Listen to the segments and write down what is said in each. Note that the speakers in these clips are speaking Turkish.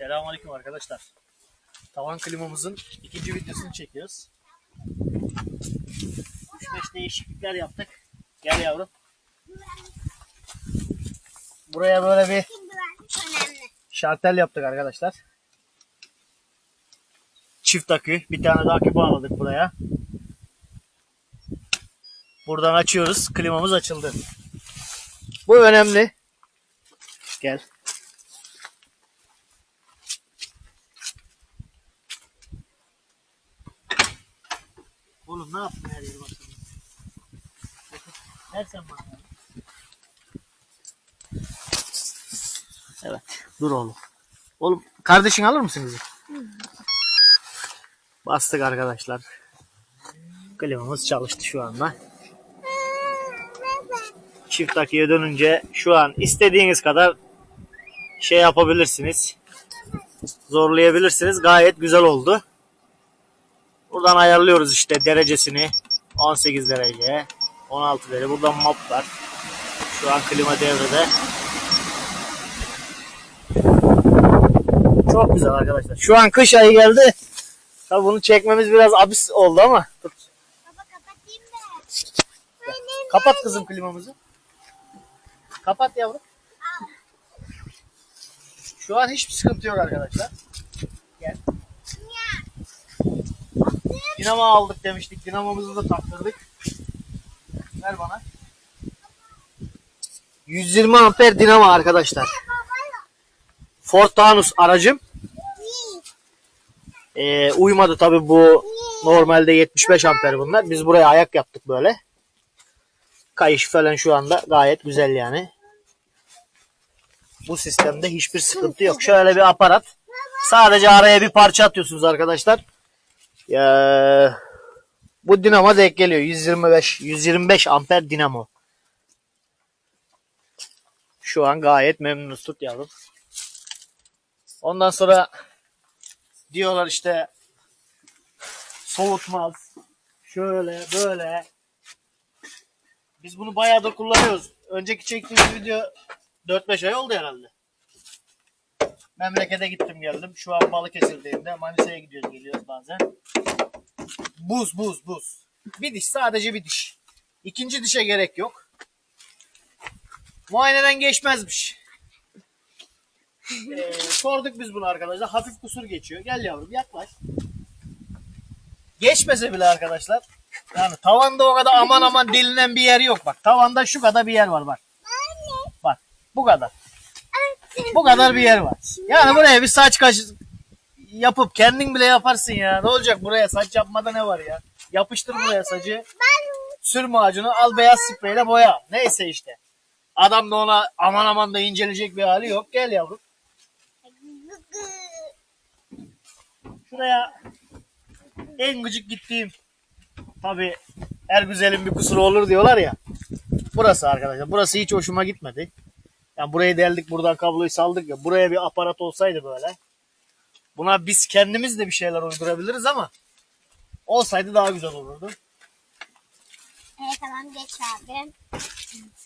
Selamünaleyküm arkadaşlar. Tavan klimamızın ikinci videosunu çekiyoruz. 3-5 değişiklikler yaptık. Gel yavrum. Buraya böyle bir şartel yaptık arkadaşlar. Çift akü. Bir tane de akü bağladık buraya. Buradan açıyoruz. Klimamız açıldı. Bu önemli. Gel. Ne yaptın her yeri başladın? Ver sen bana. Evet. Dur oğlum. Oğlum kardeşin alır mısın bizi? Bastık arkadaşlar. Klimamız çalıştı şu anda. Çift akıya dönünce şu an istediğiniz kadar şey yapabilirsiniz. Zorlayabilirsiniz. Gayet güzel oldu. Buradan ayarlıyoruz işte derecesini. 18 derece, 16 derece. Buradan map var. Şu an klima devrede. Çok güzel arkadaşlar. Şu an kış ayı geldi. Tabii bunu çekmemiz biraz abis oldu ama. Tut. Baba kapatayım. Kapat kızım klimamızı. Kapat yavrum. Şu an hiçbir sıkıntı yok arkadaşlar. Gel. Dinamo aldık demiştik. Dinamomuzu da taktırdık. Ver bana. 120 amper dinamo arkadaşlar. Ford Taunus aracım. Ee, uymadı tabi bu normalde 75 amper bunlar. Biz buraya ayak yaptık böyle. Kayış falan şu anda gayet güzel yani. Bu sistemde hiçbir sıkıntı yok. Şöyle bir aparat. Sadece araya bir parça atıyorsunuz arkadaşlar. Ya, bu dinamo denk geliyor. 125 125 amper dinamo. Şu an gayet memnunuz tut. Ondan sonra diyorlar işte soğutmaz. Şöyle böyle. Biz bunu bayağı da kullanıyoruz. Önceki çektiğimiz video 4-5 ay oldu herhalde. Memlekete gittim geldim. Şu an Balıkesir'deyim de. Manisa'ya gidiyoruz geliyoruz bazen. Buz buz buz. Bir diş sadece bir diş. İkinci dişe gerek yok. Muayeneden geçmezmiş. Ee, sorduk biz bunu arkadaşlar. Hafif kusur geçiyor. Gel yavrum yaklaş. Geçmese bile arkadaşlar. Yani tavanda o kadar aman aman delinen bir yer yok bak. Tavanda şu kadar bir yer var bak. Bak bu kadar. Bu kadar bir yer var. Yani buraya bir saç kaş yapıp kendin bile yaparsın ya. Ne olacak buraya saç yapmada ne var ya? Yapıştır buraya saçı. Sür macunu al beyaz spreyle boya. Neyse işte. Adam da ona aman aman da inceleyecek bir hali yok. Gel yavrum. Şuraya en gıcık gittiğim tabi her güzelin bir kusuru olur diyorlar ya. Burası arkadaşlar. Burası hiç hoşuma gitmedi. Yani burayı deldik buradan kabloyu saldık ya. Buraya bir aparat olsaydı böyle. Buna biz kendimiz de bir şeyler uydurabiliriz ama olsaydı daha güzel olurdu. Evet tamam geç abi.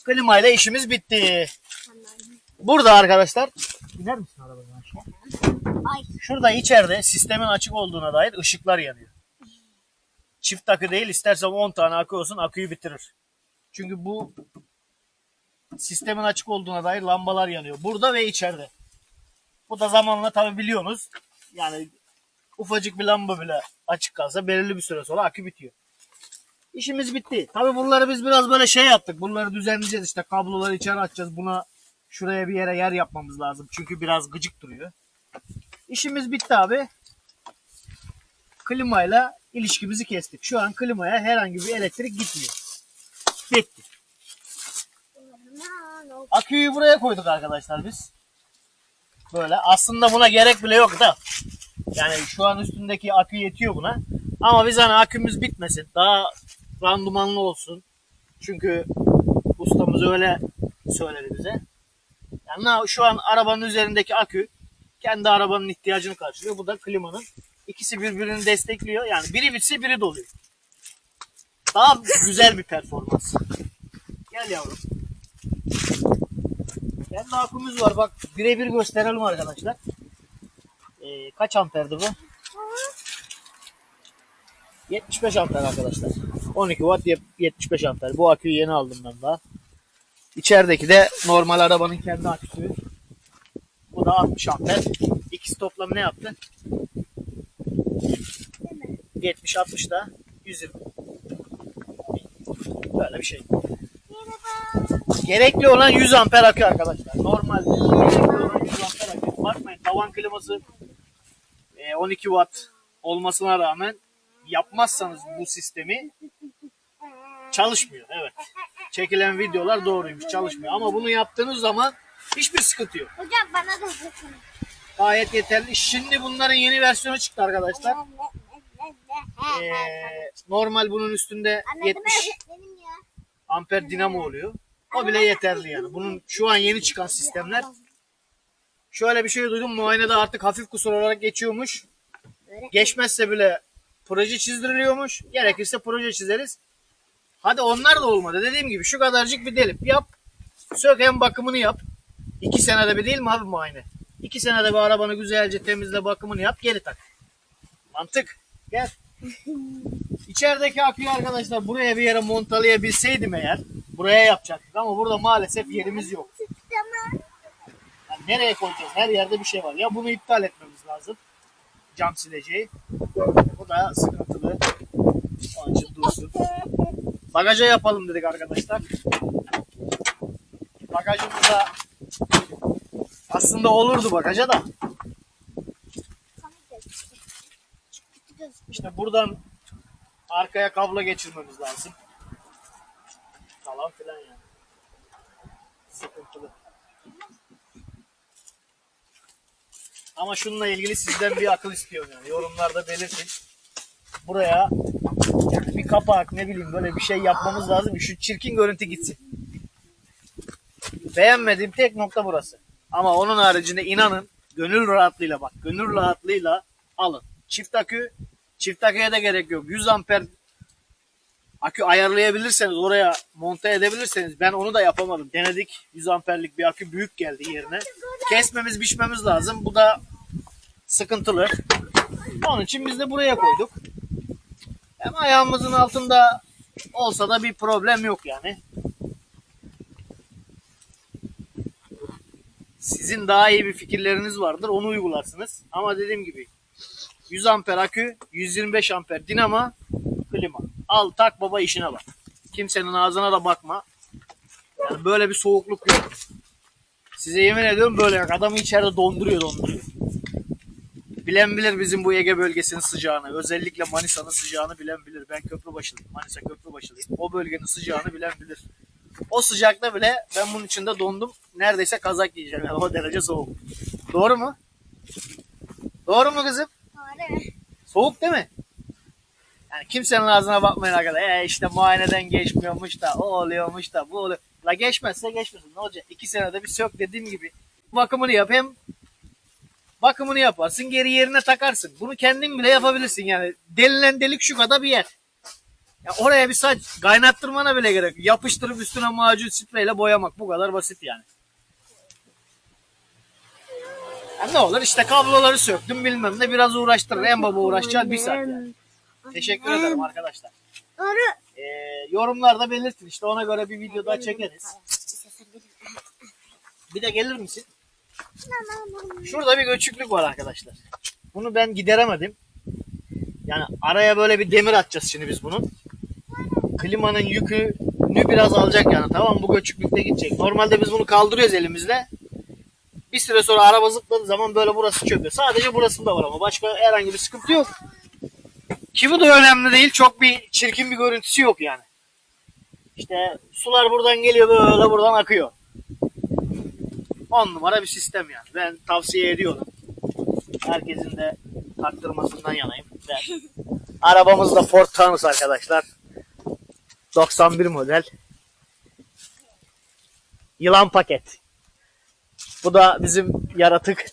Klimayla işimiz bitti. Tamam. Burada arkadaşlar iner misin arabadan aşağı? Ay. Şurada içeride sistemin açık olduğuna dair ışıklar yanıyor. Çift akü değil istersen 10 tane akü olsun aküyü bitirir. Çünkü bu sistemin açık olduğuna dair lambalar yanıyor. Burada ve içeride. Bu da zamanla tabi biliyorsunuz. Yani ufacık bir lamba bile açık kalsa belirli bir süre sonra akü bitiyor. İşimiz bitti. Tabi bunları biz biraz böyle şey yaptık. Bunları düzenleyeceğiz işte kabloları içeri açacağız. Buna şuraya bir yere yer yapmamız lazım. Çünkü biraz gıcık duruyor. İşimiz bitti abi. Klimayla ilişkimizi kestik. Şu an klimaya herhangi bir elektrik gitmiyor. Bitti. Aküyü buraya koyduk arkadaşlar biz. Böyle. Aslında buna gerek bile yok da. Yani şu an üstündeki akü yetiyor buna. Ama biz hani akümüz bitmesin. Daha randımanlı olsun. Çünkü ustamız öyle söyledi bize. Yani şu an arabanın üzerindeki akü kendi arabanın ihtiyacını karşılıyor. Bu da klimanın. İkisi birbirini destekliyor. Yani biri bitse biri doluyor. Daha güzel bir performans. Gel yavrum. Kendi akümüz var. Bak birebir gösterelim arkadaşlar. kaç amperdi bu? 75 amper arkadaşlar. 12 watt yep- 75 amper. Bu aküyü yeni aldım ben daha. İçerideki de normal arabanın kendi aküsü. Bu da 60 amper. İkisi toplam ne yaptı? 70 60 da 120. Böyle bir şey. Gerekli olan 100 amper akü arkadaşlar. Normal. Gerekli olan 100 amper akü. Bakmayın tavan kliması e, 12 watt olmasına rağmen yapmazsanız bu sistemi çalışmıyor. Evet. Çekilen videolar doğruymuş. Çalışmıyor. Ama bunu yaptığınız zaman hiçbir sıkıntı yok. Hocam bana da bakın. Gayet yeterli. Şimdi bunların yeni versiyonu çıktı arkadaşlar. Ee, normal bunun üstünde Anladım 70 öğretmenim ya. amper dinamo oluyor. O bile yeterli yani. Bunun şu an yeni çıkan sistemler. Şöyle bir şey duydum. Muayenede artık hafif kusur olarak geçiyormuş. Geçmezse bile proje çizdiriliyormuş. Gerekirse proje çizeriz. Hadi onlar da olmadı. Dediğim gibi şu kadarcık bir delip yap. Sök hem bakımını yap. İki senede bir değil mi abi muayene? İki senede bir arabanı güzelce temizle bakımını yap geri tak. Mantık. Gel. İçerideki aküyü arkadaşlar buraya bir yere montalayabilseydim eğer buraya yapacaktık ama burada maalesef yerimiz yok. Yani nereye koyacağız? Her yerde bir şey var. Ya bunu iptal etmemiz lazım. Cam sileceği. Bu da sıkıntılı. Onun dursun. Bagaja yapalım dedik arkadaşlar. Bagajımızda aslında olurdu bagaja da. İşte buradan arkaya kablo geçirmemiz lazım. Falan filan yani. Sıkıntılı. Ama şununla ilgili sizden bir akıl istiyorum yani. Yorumlarda belirtin. Buraya yani bir kapak ne bileyim böyle bir şey yapmamız lazım. Şu çirkin görüntü gitsin. Beğenmediğim tek nokta burası. Ama onun haricinde inanın gönül rahatlığıyla bak gönül rahatlığıyla alın. Çift akü çift aküye de gerek yok. 100 amper akü ayarlayabilirseniz oraya monte edebilirseniz ben onu da yapamadım. Denedik 100 amperlik bir akü büyük geldi yerine. Kesmemiz biçmemiz lazım. Bu da sıkıntılı. Onun için biz de buraya koyduk. Hem ayağımızın altında olsa da bir problem yok yani. Sizin daha iyi bir fikirleriniz vardır. Onu uygularsınız. Ama dediğim gibi 100 amper akü, 125 amper dinamo, klima. Al tak baba işine bak. Kimsenin ağzına da bakma. Yani böyle bir soğukluk yok. Size yemin ediyorum böyle yok. Adamı içeride donduruyor donduruyor. Bilen bilir bizim bu Ege bölgesinin sıcağını. Özellikle Manisa'nın sıcağını bilen bilir. Ben Köprübaşılıyım. Manisa Köprübaşılıyım. O bölgenin sıcağını bilen bilir. O sıcakta bile ben bunun içinde dondum. Neredeyse kazak giyeceğim. Yani o derece soğuk. Doğru mu? Doğru mu kızım? Soğuk değil mi? Yani kimsenin ağzına bakmayın arkadaşlar. E işte muayeneden geçmiyormuş da o oluyormuş da bu oluyor. La geçmezse geçmesin. Ne olacak? İki senede bir sök dediğim gibi. Bakımını yap hem bakımını yaparsın geri yerine takarsın. Bunu kendin bile yapabilirsin yani. Delilen delik şu kadar bir yer. Ya oraya bir saç kaynattırmana bile gerek. Yapıştırıp üstüne macun spreyle boyamak. Bu kadar basit yani. Ya ne olur işte kabloları söktüm bilmem ne biraz uğraştırır. En baba uğraşacağız bir saat yani. Teşekkür ederim arkadaşlar. Ee, yorumlarda belirtin işte ona göre bir video daha çekeriz. Bir de gelir misin? Şurada bir göçüklük var arkadaşlar. Bunu ben gideremedim. Yani araya böyle bir demir atacağız şimdi biz bunun. Klimanın yükünü biraz alacak yani tamam bu göçüklükte gidecek. Normalde biz bunu kaldırıyoruz elimizle. Bir süre sonra araba zıpladığı zaman böyle burası çöküyor. Sadece burasında var ama başka herhangi bir sıkıntı yok. Ki bu da önemli değil. Çok bir çirkin bir görüntüsü yok yani. İşte sular buradan geliyor böyle buradan akıyor. 10 numara bir sistem yani. Ben tavsiye ediyorum. Herkesin de taktırmasından yanayım. Ben. Arabamız da Ford Taunus arkadaşlar. 91 model. Yılan paket. Bu da bizim yaratık.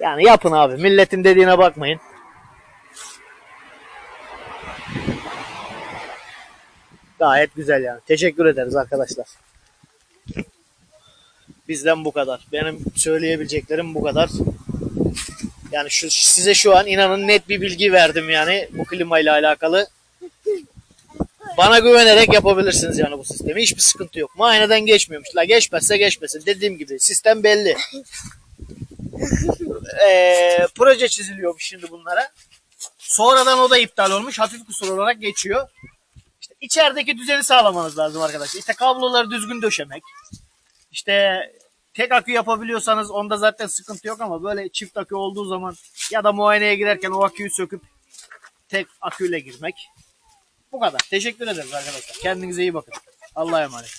Yani yapın abi. Milletin dediğine bakmayın. Gayet güzel yani. Teşekkür ederiz arkadaşlar. Bizden bu kadar. Benim söyleyebileceklerim bu kadar. Yani şu size şu an inanın net bir bilgi verdim yani bu klimayla alakalı. Bana güvenerek yapabilirsiniz yani bu sistemi. Hiçbir sıkıntı yok. Muayeneden geçmiyormuş. La geçmezse geçmesin. Dediğim gibi sistem belli. Ee, proje çiziliyormuş şimdi bunlara. Sonradan o da iptal olmuş. Hafif kusur olarak geçiyor. İşte içerideki düzeni sağlamanız lazım arkadaşlar. İşte kabloları düzgün döşemek. İşte tek akü yapabiliyorsanız onda zaten sıkıntı yok ama böyle çift akü olduğu zaman ya da muayeneye girerken o aküyü söküp tek aküyle girmek. Bu kadar. Teşekkür ederiz arkadaşlar. Kendinize iyi bakın. Allah'a emanet.